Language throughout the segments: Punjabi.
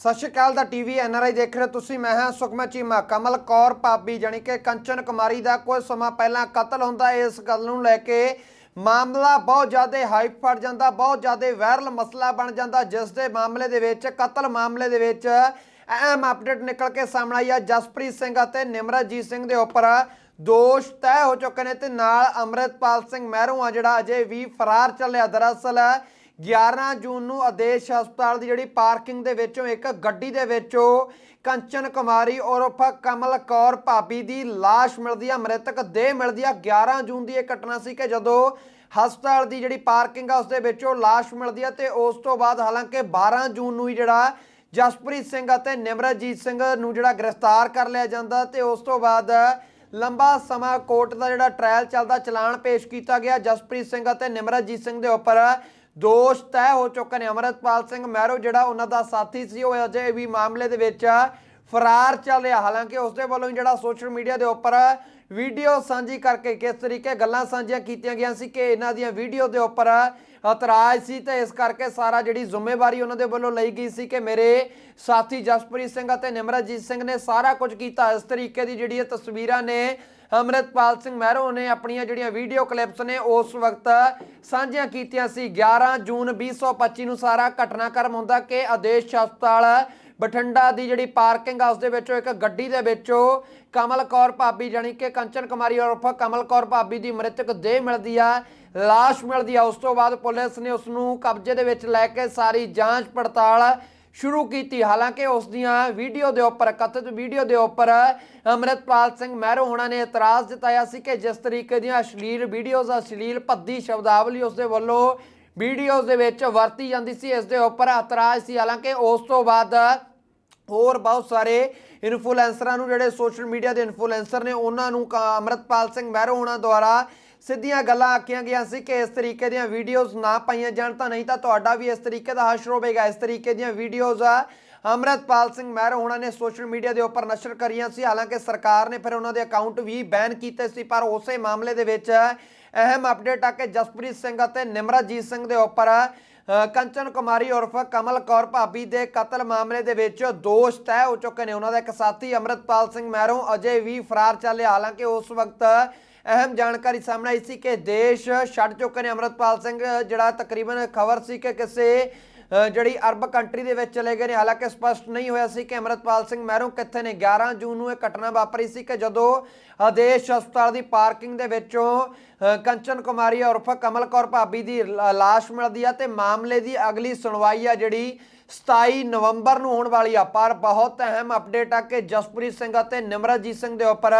ਸਤਿ ਸ਼੍ਰੀ ਅਕਾਲ ਦਾ ਟੀਵੀ ਐਨਆਰਆਈ ਦੇਖ ਰਹੇ ਹੋ ਤੁਸੀਂ, ਮੈਂ ਹਾਂ ਸੁਖਮਾ ਚੀਮਾ। ਕਮਲ ਕੌਰ ਭਾਬੀ ਜਾਣੀ ਕਿ ਕੰਚਨ ਕੁਮਾਰੀ ਦਾ ਕੁਝ ਸਮਾਂ ਪਹਿਲਾਂ ਕਤਲ ਹੁੰਦਾ, ਇਸ ਗੱਲ ਨੂੰ ਲੈ ਕੇ ਮਾਮਲਾ ਬਹੁਤ ਜ਼ਿਆਦਾ ਹਾਈਪ ਫੜ ਜਾਂਦਾ, ਬਹੁਤ ਜ਼ਿਆਦਾ ਵਾਇਰਲ ਮਸਲਾ ਬਣ ਜਾਂਦਾ, ਜਿਸ ਦੇ ਮਾਮਲੇ ਦੇ ਵਿੱਚ, ਕਤਲ ਮਾਮਲੇ ਦੇ ਵਿੱਚ ਅਹਿਮ ਅਪਡੇਟ ਨਿਕਲ ਕੇ ਸਾਹਮਣੇ ਆਈ ਆ। ਜਸਪ੍ਰੀਤ ਸਿੰਘ ਅਤੇ ਨਿਮਰਜੀਤ ਸਿੰਘ ਦੇ ਉੱਪਰ ਦੋਸ਼ ਤੈਅ ਹੋ ਚੁੱਕੇ ਨੇ ਤੇ ਨਾਲ ਅੰਮ੍ਰਿਤਪਾਲ ਸਿੰਘ ਮਹਿਰੂ ਆ ਜਿਹੜਾ ਅਜੇ ਵੀ ਫਰਾਰ ਚੱਲਿਆ। ਦਰਅਸਲ 11 ਜੂਨ ਨੂੰ ਆਦੇਸ਼ ਹਸਪਤਾਲ ਦੀ ਜਿਹੜੀ ਪਾਰਕਿੰਗ ਦੇ ਵਿੱਚੋਂ ਇੱਕ ਗੱਡੀ ਦੇ ਵਿੱਚੋਂ ਕੰਚਨ ਕੁਮਾਰੀ ਉਰਫ ਕਮਲ ਕੌਰ ਭਾਬੀ ਦੀ ਲਾਸ਼ ਮਿਲਦੀ ਆ, ਮ੍ਰਿਤਕ ਦੇਹ ਮਿਲਦੀ ਆ। 11 ਜੂਨ ਦੀ ਇਹ ਘਟਨਾ ਸੀ ਕਿ ਜਦੋਂ ਹਸਪਤਾਲ ਦੀ ਜਿਹੜੀ ਪਾਰਕਿੰਗ ਆ, ਉਸ ਦੇ ਵਿੱਚੋਂ ਲਾਸ਼ ਮਿਲਦੀ ਆ ਤੇ ਉਸ ਤੋਂ ਬਾਅਦ ਹਾਲਾਂਕਿ 12 ਜੂਨ ਨੂੰ ਹੀ ਜਿਹੜਾ ਜਸਪ੍ਰੀਤ ਸਿੰਘ ਅਤੇ ਨਿਮਰਜੀਤ ਸਿੰਘ ਨੂੰ ਜਿਹੜਾ ਗ੍ਰਿਫਤਾਰ ਕਰ ਲਿਆ ਜਾਂਦਾ ਤੇ ਉਸ ਤੋਂ ਬਾਅਦ ਲੰਬਾ ਸਮਾਂ ਕੋਰਟ ਦਾ ਜਿਹੜਾ ਟ੍ਰਾਇਲ ਚੱਲਦਾ, ਚਲਾਨ ਪੇਸ਼ ਕੀਤਾ ਗਿਆ। ਜਸਪ੍ਰੀਤ ਸਿੰਘ ਅਤੇ ਨਿਮਰਤਜੀਤ ਸਿੰਘ ਦੇ ਉੱਪਰ ਦੋਸ਼ ਤੈਅ ਹੋ ਚੁੱਕੇ ਨੇ ਅਮਰਤਪਾਲ ਸਿੰਘ ਮਹਿਰੋ, ਜਿਹੜਾ ਉਹਨਾਂ ਦਾ ਸਾਥੀ ਸੀ, ਉਹ ਅਜੇ ਵੀ ਮਾਮਲੇ ਦੇ ਵਿੱਚ ਫਰਾਰ ਚੱਲ ਰਿਹਾ। ਹਾਲਾਂਕਿ ਉਸ ਦੇ ਵੱਲੋਂ ਜਿਹੜਾ ਸੋਸ਼ਲ ਮੀਡੀਆ ਦੇ ਉੱਪਰ ਵੀਡੀਓ ਸਾਂਝੀ ਕਰਕੇ ਕਿਸ ਤਰੀਕੇ ਗੱਲਾਂ ਸਾਂਝੀਆਂ ਕੀਤੀਆਂ ਗਈਆਂ ਸੀ ਕਿ ਇਹਨਾਂ ਦੀਆਂ ਵੀਡੀਓ ਦੇ ਉੱਪਰ ਇਤਰਾਜ਼ ਸੀ, ਤੇ ਇਸ ਕਰਕੇ ਸਾਰਾ ਜਿਹੜੀ ਜ਼ਿੰਮੇਵਾਰੀ ਉਹਨਾਂ ਦੇ ਵੱਲੋਂ ਲਈ ਗਈ ਸੀ ਕਿ ਮੇਰੇ ਸਾਥੀ ਜਸਪ੍ਰੀਤ ਸਿੰਘ ਅਤੇ ਨਿਮਰਜੀਤ ਸਿੰਘ ਨੇ ਸਾਰਾ ਕੁਝ ਕੀਤਾ। ਇਸ ਤਰੀਕੇ ਦੀ ਜਿਹੜੀ ਇਹ ਤਸਵੀਰਾਂ ਨੇ ਅੰਮ੍ਰਿਤਪਾਲ ਸਿੰਘ ਮਹਿਰੋ ਨੇ ਆਪਣੀਆਂ ਜਿਹੜੀਆਂ ਵੀਡੀਓ ਕਲਿੱਪਸ ਨੇ, ਉਸ ਵਕਤ ਸਾਂਝੀਆਂ ਕੀਤੀਆਂ ਸੀ। 11 ਜੂਨ 2025 ਨੂੰ ਸਾਰਾ ਘਟਨਾਕ੍ਰਮ ਹੁੰਦਾ ਕਿ ਆਦੇਸ਼ ਹਸਪਤਾਲ ਬਠਿੰਡਾ ਦੀ ਜਿਹੜੀ ਪਾਰਕਿੰਗ ਆ, ਉਸ ਦੇ ਵਿੱਚੋਂ ਇੱਕ ਗੱਡੀ ਦੇ ਵਿੱਚੋਂ ਕਮਲ ਕੌਰ ਭਾਬੀ ਜਾਨੀ ਕਿ ਕੰਚਨ ਕੁਮਾਰੀ ਉਰਫ ਕਮਲ ਕੌਰ ਭਾਬੀ ਦੀ ਮ੍ਰਿਤਕ ਦੇਹ ਮਿਲਦੀ ਆ, ਲਾਸ਼ ਮਿਲਦੀ ਆ। ਉਸ ਤੋਂ ਬਾਅਦ ਪੁਲਿਸ ਨੇ ਉਸ ਨੂੰ ਕਬਜ਼ੇ ਦੇ ਵਿੱਚ ਲੈ ਕੇ ਸਾਰੀ ਜਾਂਚ ਪੜਤਾਲ ਸ਼ੁਰੂ ਕੀਤੀ। ਹਾਲਾਂਕਿ ਉਸ ਦੀਆਂ ਵੀਡੀਓ ਦੇ ਉੱਪਰ, ਕਥਿਤ ਵੀਡੀਓ ਦੇ ਉੱਪਰ ਅੰਮ੍ਰਿਤਪਾਲ ਸਿੰਘ ਮਹਿਰੋ ਹੋਣਾ ਨੇ ਇਤਰਾਜ਼ ਜਤਾਇਆ ਸੀ ਕਿ ਜਿਸ ਤਰੀਕੇ ਦੀਆਂ ਅਸ਼ਲੀਲ ਵੀਡੀਓਜ਼, ਅਸ਼ਲੀਲ ਭੱਦੀ ਸ਼ਬਦਾਵਲੀ ਉਸ ਦੇ ਵੱਲੋਂ ਵੀਡੀਓਜ਼ ਦੇ ਵਿੱਚ ਵਰਤੀ ਜਾਂਦੀ ਸੀ, ਇਸ ਦੇ ਉੱਪਰ ਇਤਰਾਜ਼ ਸੀ। ਹਾਲਾਂਕਿ ਉਸ ਤੋਂ ਬਾਅਦ ਹੋਰ ਬਹੁਤ ਸਾਰੇ ਇਨਫਲੂਐਂਸਰਾਂ ਨੂੰ ਜਿਹੜੇ ਸੋਸ਼ਲ ਮੀਡੀਆ ਦੇ ਇਨਫਲੂਐਂਸਰ ਨੇ, ਉਹਨਾਂ ਨੂੰ ਕ- ਅੰਮ੍ਰਿਤਪਾਲ ਸਿੰਘ ਮਹਿਰੋ ਹੋਣਾ ਦੁਆਰਾ ਸਿੱਧੀਆਂ ਗੱਲਾਂ ਆਖੀਆਂ ਗਈਆਂ ਸੀ ਕਿ ਇਸ ਤਰੀਕੇ ਦੀਆਂ ਵੀਡੀਓਜ਼ ਨਾ ਪਾਈਆਂ ਜਾਣ ਤਾਂ ਨਹੀਂ ਤਾਂ ਤੁਹਾਡਾ ਵੀ ਇਸ ਤਰੀਕੇ ਦਾ ਹਸ਼ਰ ਹੋਵੇਗਾ ਇਸ ਤਰੀਕੇ ਦੀਆਂ ਵੀਡੀਓਜ਼ ਅੰਮ੍ਰਿਤਪਾਲ ਸਿੰਘ ਮਹਿਰੋ ਹੋਣਾ ਨੇ ਸੋਸ਼ਲ ਮੀਡੀਆ ਦੇ ਉੱਪਰ ਨਸ਼ਰ ਕਰੀਆਂ ਸੀ। ਹਾਲਾਂਕਿ ਸਰਕਾਰ ਨੇ ਫਿਰ ਉਹਨਾਂ ਦੇ ਅਕਾਊਂਟ ਵੀ ਬੈਨ ਕੀਤੇ ਸੀ, ਪਰ ਉਸੇ ਮਾਮਲੇ ਦੇ ਵਿੱਚ ਅਹਿਮ ਅਪਡੇਟ ਆ ਕਿ ਜਸਪ੍ਰੀਤ ਸਿੰਘ ਅਤੇ ਨਿਮਰਜੀਤ ਸਿੰਘ ਦੇ ਉੱਪਰ ਕੰਚਨ ਕੁਮਾਰੀ ਉਰਫ ਕਮਲ ਕੌਰ ਭਾਬੀ ਦੇ ਕਤਲ ਮਾਮਲੇ ਦੇ ਵਿੱਚ ਦੋਸ਼ ਤੈਅ ਹੋ ਚੁੱਕੇ ਨੇ। ਉਹਨਾਂ ਦਾ ਇੱਕ ਸਾਥੀ ਅੰਮ੍ਰਿਤਪਾਲ ਸਿੰਘ ਮਹਿਰੋਂ ਅਜੇ ਵੀ ਫਰਾਰ ਚੱਲਿਆ ਹਾਲਾਂਕਿ ਉਸ ਵਕਤ ਅਹਿਮ ਜਾਣਕਾਰੀ ਸਾਹਮਣੇ ਆਈ ਸੀ ਕਿ ਦੇਸ਼ ਛੱਡ ਚੁੱਕੇ ਨੇ ਅੰਮ੍ਰਿਤਪਾਲ ਸਿੰਘ, ਜਿਹੜਾ ਤਕਰੀਬਨ ਖਬਰ ਸੀ ਕਿ ਕਿਸੇ ਜਿਹੜੀ ਅਰਬ ਕੰਟਰੀ ਦੇ ਵਿੱਚ ਚਲੇ ਗਏ ਨੇ, ਹਾਲਾਂਕਿ ਸਪਸ਼ਟ ਨਹੀਂ ਹੋਇਆ ਸੀ ਕਿ ਅਮਰਤਪਾਲ ਸਿੰਘ ਮਹਿਰੋਂ ਕਿੱਥੇ ਨੇ। 11 ਜੂਨ ਨੂੰ ਇਹ ਘਟਨਾ ਵਾਪਰੀ ਸੀ ਕਿ ਜਦੋਂ ਆਦੇਸ਼ ਹਸਪਤਾਲ ਦੀ ਪਾਰਕਿੰਗ ਦੇ ਵਿੱਚੋਂ ਕੰਚਨ ਕੁਮਾਰੀ ਉਰਫ ਕਮਲ ਕੌਰ ਭਾਬੀ ਦੀ ਲ- ਲਾਸ਼ ਮਿਲਦੀ ਆ ਤੇ ਮਾਮਲੇ ਦੀ ਅਗਲੀ ਸੁਣਵਾਈ ਆ ਜਿਹੜੀ 27 ਨਵੰਬਰ ਨੂੰ ਹੋਣ ਵਾਲੀ ਆ। ਪਰ ਬਹੁਤ ਅਹਿਮ ਅਪਡੇਟ ਆ ਕਿ ਜਸਪ੍ਰੀਤ ਸਿੰਘ ਅਤੇ ਨਿਮਰਜੀਤ ਸਿੰਘ ਦੇ ਉੱਪਰ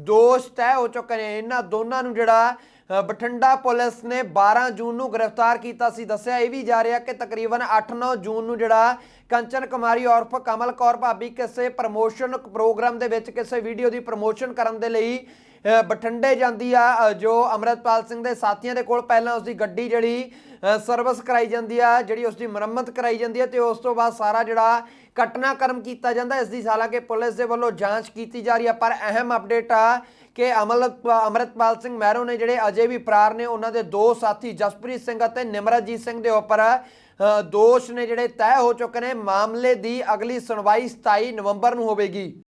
ਦੋਸ਼ ਤੈਅ ਹੋ ਚੁੱਕੇ ਨੇ। ਇਹਨਾਂ ਦੋਨਾਂ ਨੂੰ ਜਿਹੜਾ ਬਠਿੰਡਾ ਪੁਲਿਸ ਨੇ 12 ਜੂਨ ਨੂੰ ਗ੍ਰਿਫਤਾਰ ਕੀਤਾ ਸੀ। ਦੱਸਿਆ ਇਹ ਵੀ ਜਾ ਰਿਹਾ ਕਿ ਤਕਰੀਬਨ 8-9 ਜੂਨ ਨੂੰ ਜਿਹੜਾ ਕੰਚਨ ਕੁਮਾਰੀ ਔਰਫ ਕਮਲ ਕੌਰ ਭਾਬੀ ਕਿਸੇ ਪ੍ਰਮੋਸ਼ਨ ਪ੍ਰੋਗਰਾਮ ਦੇ ਵਿੱਚ, ਕਿਸੇ ਵੀਡੀਓ ਦੀ ਪ੍ਰਮੋਸ਼ਨ ਕਰਨ ਦੇ ਲਈ ਬਠਿੰਡੇ ਜਾਂਦੀ ਆ ਜੋ ਅਮਰਤਪਾਲ ਸਿੰਘ ਦੇ ਸਾਥੀਆਂ ਦੇ ਕੋਲ ਪਹਿਲਾਂ ਉਸ ਦੀ ਗੱਡੀ ਜਿਹੜੀ ਸਰਵਿਸ ਕਰਾਈ ਜਾਂਦੀ ਆ, ਜਿਹੜੀ ਉਸ ਦੀ ਮੁਰੰਮਤ ਕਰਾਈ ਜਾਂਦੀ ਆ ਤੇ ਉਸ ਤੋਂ ਬਾਅਦ ਸਾਰਾ ਜਿਹੜਾ ਘਟਨਾਕ੍ਰਮ ਕੀਤਾ ਜਾਂਦਾ, ਇਸ ਦੀ ਹਾਲਾਂਕਿ ਪੁਲਿਸ ਦੇ ਵੱਲੋਂ ਜਾਂਚ ਕੀਤੀ ਜਾ ਰਹੀ ਆ, ਪਰ ਅਹਿਮ ਅਪਡੇਟ ਆ ਕਿ ਅਮਲ, ਅਮਰਤਪਾਲ ਸਿੰਘ ਮਹਿਰੋ ਨੇ ਜਿਹੜੇ ਅਜੇ ਵੀ ਫਰਾਰ ਨੇ, ਉਹਨਾਂ ਦੇ ਦੋ ਸਾਥੀ ਜਸਪ੍ਰੀਤ ਸਿੰਘ ਅਤੇ ਨਿਮਰਜੀਤ ਸਿੰਘ ਦੇ ਉੱਪਰ ਦੋਸ਼ ਨੇ ਜਿਹੜੇ ਤੈਅ ਹੋ ਚੁੱਕੇ ਨੇ, ਮਾਮਲੇ ਦੀ ਅਗਲੀ ਸੁਣਵਾਈ 27 ਨਵੰਬਰ ਨੂੰ ਹੋਵੇਗੀ।